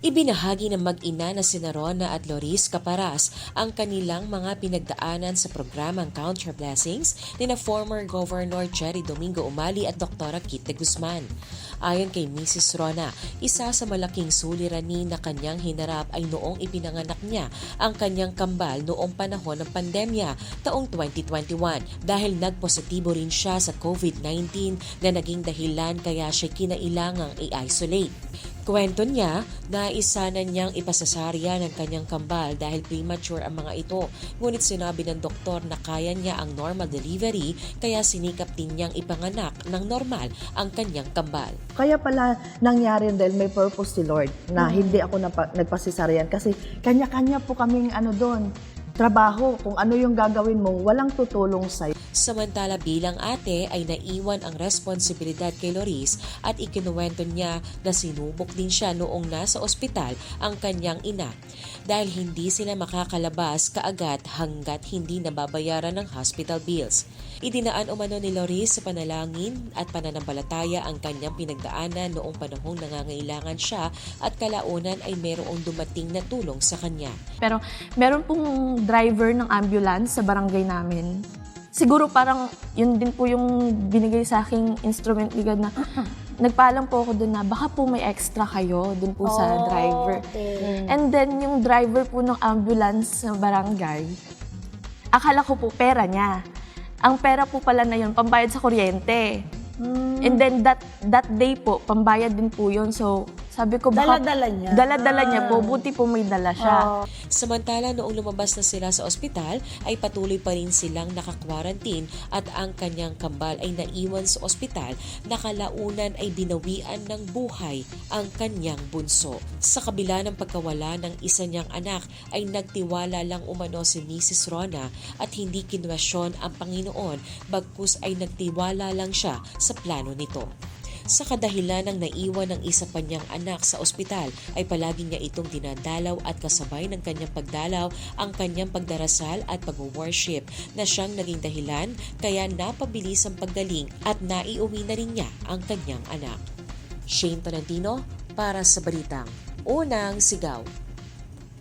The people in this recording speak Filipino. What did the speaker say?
Ibinahagi ng mag-ina na sina Rona at Loris Caparas ang kanilang mga pinagdaanan sa programang Count Your Blessings ni na former Governor Jerry Domingo Umali at Dr. Kit Guzman. Ayon kay Mrs. Rona, isa sa malaking suliranin na kanyang hinarap ay noong ipinanganak niya ang kanyang kambal noong panahon ng pandemya taong 2021 dahil nagpositibo rin siya sa COVID-19 na naging dahilan kaya siya kinailangang i-isolate. Kwento niya na isa na niyang ipasasarya ng kanyang kambal dahil premature ang mga ito. Ngunit sinabi ng doktor na kaya niya ang normal delivery kaya sinikap din niyang ipanganak ng normal ang kanyang kambal. Kaya pala nangyari dahil may purpose si Lord na hindi ako nagpasisaryan kasi kanya-kanya po kaming ano doon, trabaho, kung ano yung gagawin mo, walang tutulong sa'yo. Samantala bilang ate ay naiwan ang responsibilidad kay Loris at ikinuwento niya na sinubok din siya noong nasa ospital ang kanyang ina dahil hindi sila makakalabas kaagad hanggat hindi nababayaran ng hospital bills. Idinaan umano ni Loris sa panalangin at pananampalataya ang kanyang pinagdaanan noong panahong nangangailangan siya at kalaunan ay merong dumating na tulong sa kanya. Pero meron pong driver ng ambulance sa barangay namin. Siguro parang yun din po yung binigay sa aking instrument ni God na nagpaalam po ako doon na baka po may extra kayo doon po sa driver. And then yung driver po ng ambulance sa barangay, akala ko po pera niya. Ang pera po pala na yun, pambayad sa kuryente. And then that that day po, pambayad din po yun. So sabi ko baka... Dala-dala niya. Dala-dala niya po, buti po may dala siya. Samantala noong lumabas na sila sa ospital ay patuloy pa rin silang nakakwarantin at ang kanyang kambal ay naiwan sa ospital na kalaunan ay binawian ng buhay ang kanyang bunso. Sa kabila ng pagkawala ng isa niyang anak ay nagtiwala lang umano si Mrs. Rona at hindi kinwestiyon ang Panginoon bagkus ay nagtiwala lang siya sa plano nito. Sa kadahilan ng naiwan ng isa pa niyang anak sa ospital ay palagi niya itong dinadalaw at kasabay ng kanyang pagdalaw ang kanyang pagdarasal at pag-worship na siyang naging dahilan kaya napabilis ang paggaling at naiuwi na rin niya ang kanyang anak. Shane Tolentino para sa Balitang Unang Sigaw.